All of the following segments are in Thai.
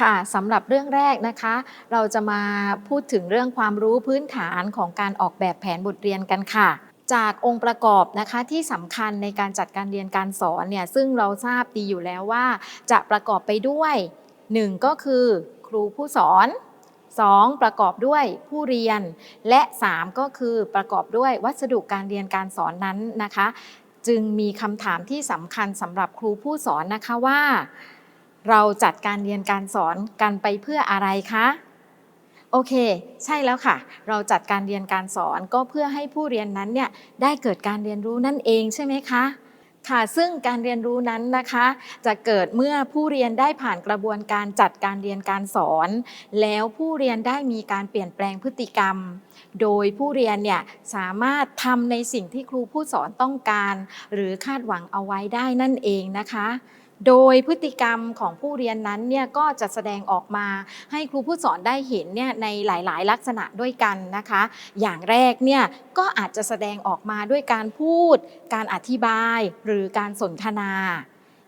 ค่ะสำหรับเรื่องแรกนะคะ เราจะมาพูดถึงเรื่องความรู้พื้นฐานของการออกแบบแผนบทเรียนกันค่ะ จากองค์ประกอบนะคะที่สำคัญในการจัดการเรียนการสอนเนี่ยซึ่งเราทราบดีอยู่แล้วว่า จะประกอบไปด้วย 1 ก็คือครูผู้สอน 2 ประกอบด้วยผู้เรียน และ 3 ก็คือประกอบด้วยวัสดุการเรียนการสอนนั้นนะคะ จึงมีคำถามที่สำคัญสำหรับครูผู้สอนนะคะว่า เราจัดการเรียนการสอนกันไปเพื่ออะไรคะ โอเค ใช่แล้วค่ะ เราจัดการเรียนการสอนก็เพื่อให้ผู้เรียนนั้นเนี่ยได้เกิดการเรียนรู้นั่นเองใช่ไหมคะค่ะซึ่งการเรียนรู้นั้นนะคะ จะเกิดเมื่อผู้เรียนได้ผ่านกระบวนการจัดการเรียนการสอน แล้วผู้เรียนได้มีการเปลี่ยนแปลงพฤติกรรม โดยผู้เรียนเนี่ยสามารถทำในสิ่งที่ครูผู้สอนต้องการ หรือคาดหวังเอาไว้ได้นั่นเองนะคะ โดยพฤติกรรมของผู้เรียนนั้นเนี่ยก็จะแสดงออกมาให้ครูผู้สอนได้เห็นเนี่ยในหลาย ๆ ลักษณะด้วยกันนะคะ อย่างแรกเนี่ยก็อาจจะแสดงออกมาด้วยการพูด การอธิบายหรือการสนทนา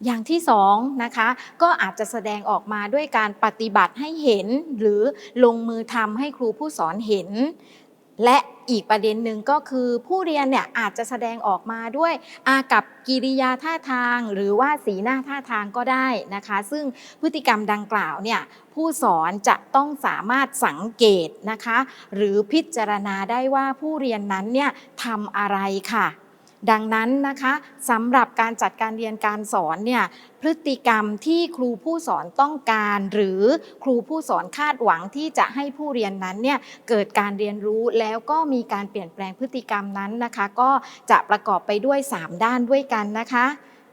อย่างที่สองนะคะก็อาจจะแสดงออกมาด้วยการปฏิบัติให้เห็น หรือลงมือทำให้ครูผู้สอนเห็น และอีกประเด็นหนึ่งก็คือผู้เรียนเนี่ยอาจจะแสดงออกมาด้วยอากับกิริยาท่าทาง หรือว่าสีหน้าท่าทางก็ได้นะคะ ซึ่งพฤติกรรมดังกล่าวเนี่ยผู้สอนจะต้องสามารถสังเกตนะคะ หรือพิจารณาได้ว่าผู้เรียนนั้นเนี่ยทำอะไรค่ะ ดังนั้นนะคะสำหรับการจัดการเรียนการสอนเนี่ยพฤติกรรมที่ครูผู้สอนต้องการ หรือครูผู้สอนคาดหวังที่จะให้ผู้เรียนนั้นเนี่ยเกิดการเรียนรู้แล้วก็มีการเปลี่ยนแปลงพฤติกรรมนั้นนะคะ ก็จะประกอบไปด้วย 3 ด้านด้วยกันนะคะ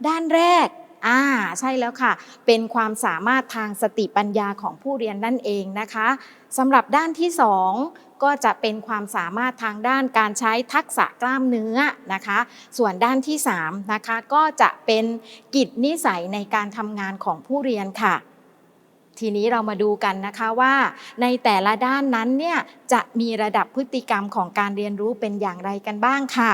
ด้านแรก อ่าใช่แล้วค่ะ เป็นความสามารถทางสติปัญญาของผู้เรียนนั่นเองนะคะสำหรับด้านที่ 2 ก็จะเป็นความสามารถทางด้านการใช้ทักษะกล้ามเนื้อนะคะ ส่วนด้านที่3นะคะก็จะเป็นกิจนิสัยในการทำงานของผู้เรียนค่ะทีนี้เรามาดูกันนะคะว่าในแต่ละด้านนั้นเนี่ยจะมีระดับพฤติกรรมของการเรียนรู้เป็นอย่างไรกันบ้างค่ะ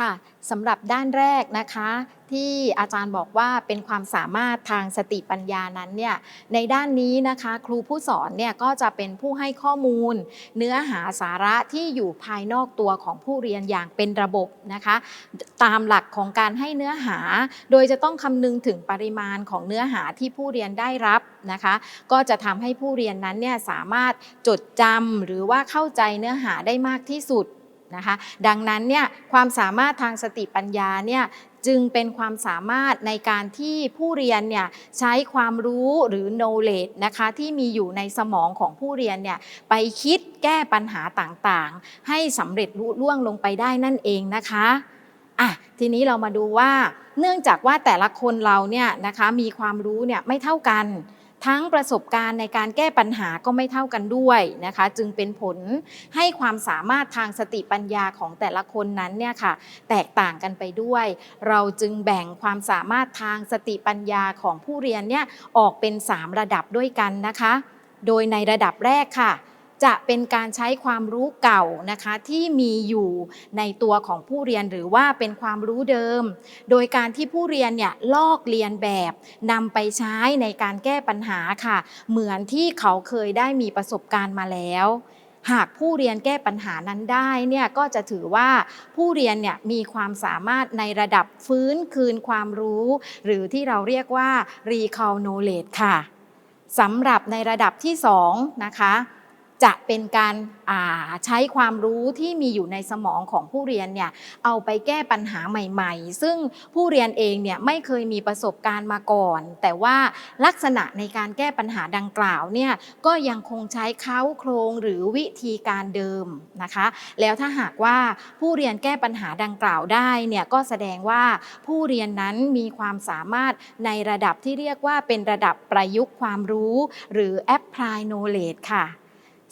ค่ะสำหรับด้านแรกนะคะ ที่อาจารย์บอกว่าเป็นความสามารถทางสติปัญญานั้นเนี่ยในด้านนี้นะคะ ครูผู้สอนเนี่ยก็จะเป็นผู้ให้ข้อมูล เนื้อหาสาระที่อยู่ภายนอกตัวของผู้เรียนอย่างเป็นระบบนะคะ ตามหลักของการให้เนื้อหา โดยจะต้องคำนึงถึงปริมาณของเนื้อหาที่ผู้เรียนได้รับนะคะ ก็จะทำให้ผู้เรียนนั้นเนี่ยสามารถจดจำหรือว่าเข้าใจเนื้อหาได้มากที่สุด นะคะ ดังนั้นเนี่ยความสามารถทางสติปัญญาเนี่ยจึงเป็นความสามารถในการที่ผู้เรียนเนี่ยใช้ความรู้หรือ knowledge นะคะที่มีอยู่ในสมองของผู้เรียนเนี่ยไปคิดแก้ปัญหาต่างๆ ให้สำเร็จลุล่วงลงไปได้นั่นเองนะคะอะทีนี้เรามาดูว่าเนื่องจากว่าแต่ละคนเราเนี่ยนะคะมีความรู้เนี่ยไม่เท่ากัน ทั้งประสบการณ์ในการแก้ปัญหาก็ไม่เท่ากันด้วยนะคะ จึงเป็นผลให้ความสามารถทางสติปัญญาของแต่ละคนนั้นเนี่ยค่ะแตกต่างกันไปด้วย เราจึงแบ่งความสามารถทางสติปัญญาของผู้เรียนเนี่ยออกเป็น 3 ระดับด้วยกันนะคะ โดยในระดับแรกค่ะ จะเป็นการใช้ความรู้เก่านะคะที่มีอยู่ในตัวของผู้เรียนหรือว่าเป็นความรู้เดิม โดยการที่ผู้เรียนเนี่ยลอกเรียนแบบนำไปใช้ในการแก้ปัญหาค่ะ เหมือนที่เขาเคยได้มีประสบการณ์มาแล้วหากผู้เรียนแก้ปัญหานั้นได้เนี่ยก็จะถือว่าผู้เรียนเนี่ยมีความสามารถในระดับฟื้นคืนความรู้ หรือที่เราเรียกว่า recall knowledge ค่ะสำหรับในระดับที่ 2 นะคะ จะเป็นการใช้ความรู้ที่มีอยู่ในสมองของผู้เรียนเนี่ยเอาไปแก้ปัญหาใหม่ ๆ ซึ่งผู้เรียนเองเนี่ยไม่เคยมีประสบการณ์มาก่อน แต่ว่าลักษณะในการแก้ปัญหาดังกล่าวเนี่ยก็ยังคงใช้เค้าโครงหรือวิธีการเดิมนะคะ แล้วถ้าหากว่าผู้เรียนแก้ปัญหาดังกล่าวได้เนี่ยก็แสดงว่าผู้เรียนนั้นมีความสามารถในระดับที่เรียกว่าเป็นระดับประยุกต์ความรู้ หรือ apply knowledge ค่ะ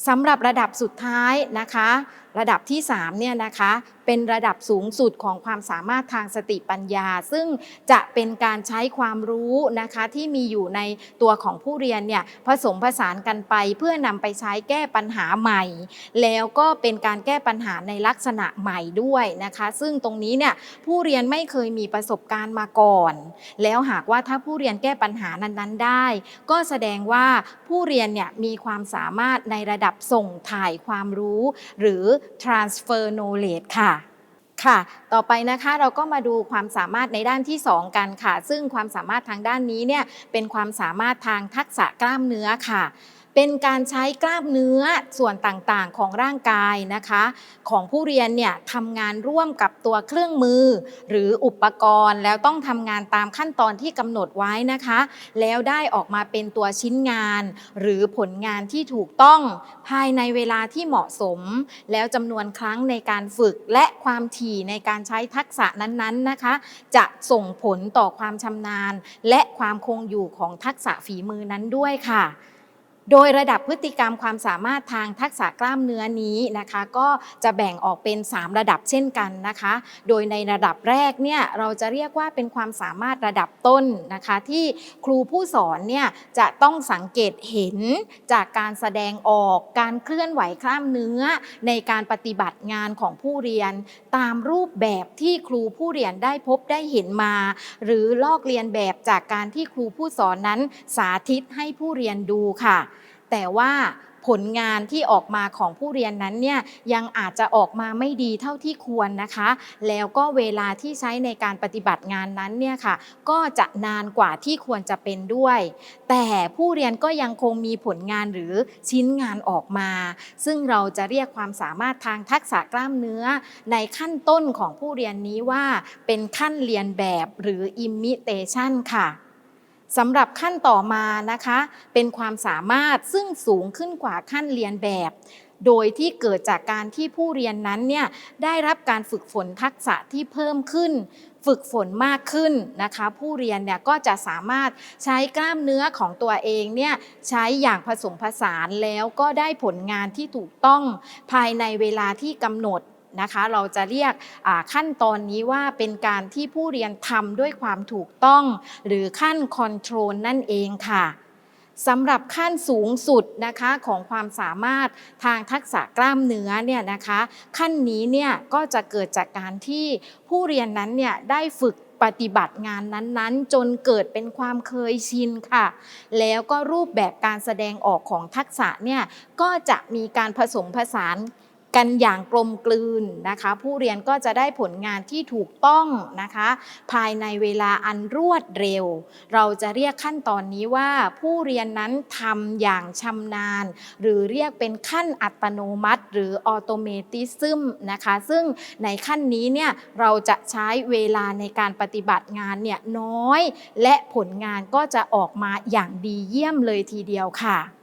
สำหรับระดับสุดท้ายนะคะ ระดับที่3เนี่ยนะคะเป็นระดับสูงสุดของความสามารถทางสติปัญญา ซึ่งจะเป็นการใช้ความรู้นะคะที่มีอยู่ในตัวของผู้เรียนเนี่ยผสมผสานกันไปเพื่อนำไปใช้แก้ปัญหาใหม่ แล้วก็เป็นการแก้ปัญหาในลักษณะใหม่ด้วยนะคะ ซึ่งตรงนี้เนี่ยผู้เรียนไม่เคยมีประสบการณ์มาก่อน แล้วหากว่าถ้าผู้เรียนแก้ปัญหานั้นๆ ได้ ก็แสดงว่าผู้เรียนเนี่ยมีความสามารถในระดับส่งถ่ายความรู้ หรือ transfer knowledge ค่ะค่ะ ต่อไปนะคะเราก็มาดูความสามารถในด้านที่ 2 กันค่ะ ซึ่งความสามารถทางด้านนี้เนี่ยเป็นความสามารถทางทักษะกล้ามเนื้อค่ะ เป็นการใช้กล้ามเนื้อส่วนต่างๆของร่างกายนะคะ ของผู้เรียนเนี่ยทำงานร่วมกับตัวเครื่องมือ หรืออุปกรณ์แล้วต้องทำงานตามขั้นตอนที่กำหนดไว้นะคะ แล้วได้ออกมาเป็นตัวชิ้นงาน หรือผลงานที่ถูกต้องภายในเวลาที่เหมาะสม แล้วจำนวนครั้งในการฝึกและความถี่ในการใช้ทักษะนั้นๆนะคะ จะส่งผลต่อความชำนาญ และความคงอยู่ของทักษะฝีมือนั้นด้วยค่ะ โดยระดับพฤติกรรมความสามารถทางทักษะกล้ามเนื้อนี้นะคะ ก็จะแบ่งออกเป็น 3 ระดับเช่นกันนะคะ โดยในระดับแรกเนี่ยเราจะเรียกว่าเป็นความสามารถระดับต้นนะคะ ที่ครูผู้สอนเนี่ยจะต้องสังเกตเห็นจากการแสดงออกการเคลื่อนไหวกล้ามเนื้อ ในการปฏิบัติงานของผู้เรียน ตามรูปแบบที่ครูผู้เรียนได้พบได้เห็นมา หรือลอกเรียนแบบจากการที่ครูผู้สอนนั้นสาธิตให้ผู้เรียนดูค่ะ แต่ว่าผลงานที่ออกมาของผู้เรียนนั้นเนี่ยยังอาจจะออกมาไม่ดีเท่าที่ควรนะคะ แล้วก็เวลาที่ใช้ในการปฏิบัติงานนั้นเนี่ยค่ะก็จะนานกว่าที่ควรจะเป็นด้วย แต่ผู้เรียนก็ยังคงมีผลงานหรือชิ้นงานออกมา ซึ่งเราจะเรียกความสามารถทางทักษะกล้ามเนื้อ ในขั้นต้นของผู้เรียนนี้ว่าเป็นขั้นเรียนแบบหรือ imitation ค่ะ สำหรับขั้นต่อมานะคะ เป็นความสามารถซึ่งสูงขึ้นกว่าขั้นเรียนแบบ โดยที่เกิดจากการที่ผู้เรียนนั้นเนี่ยได้รับการฝึกฝนทักษะที่เพิ่มขึ้น ฝึกฝนมากขึ้นนะคะ ผู้เรียนเนี่ยก็จะสามารถใช้กล้ามเนื้อของตัวเองเนี่ยใช้อย่างผสมผสานแล้วก็ได้ผลงานที่ถูกต้องภายในเวลาที่กำหนด นะคะ เราจะเรียกขั้นตอนนี้ว่าเป็นการที่ผู้เรียนทำด้วยความถูกต้อง หรือขั้นคอนโทรลนั่นเองค่ะสำหรับขั้นสูงสุดนะคะของความสามารถทางทักษะกล้ามเนื้อเนี่ยนะคะ ขั้นนี้เนี่ยก็จะเกิดจากการที่ผู้เรียนนั้นเนี่ยได้ฝึกปฏิบัติงานนั้นๆ จนเกิดเป็นความเคยชินค่ะ แล้วก็รูปแบบการแสดงออกของทักษะเนี่ยก็จะมีการผสมผสาน กันอย่างกลมกลืนนะคะ ผู้เรียนก็จะได้ผลงานที่ถูกต้องนะคะ ภายในเวลาอันรวดเร็ว เราจะเรียกขั้นตอนนี้ว่าผู้เรียนนั้นทำอย่างชำนาญ หรือเรียกเป็นขั้นอัตโนมัติ หรือออโตเมติซึมนะคะ ซึ่งในขั้นนี้เนี่ยเราจะใช้เวลาในการปฏิบัติงานเนี่ยน้อย และผลงานก็จะออกมาอย่างดีเยี่ยมเลยทีเดียวค่ะ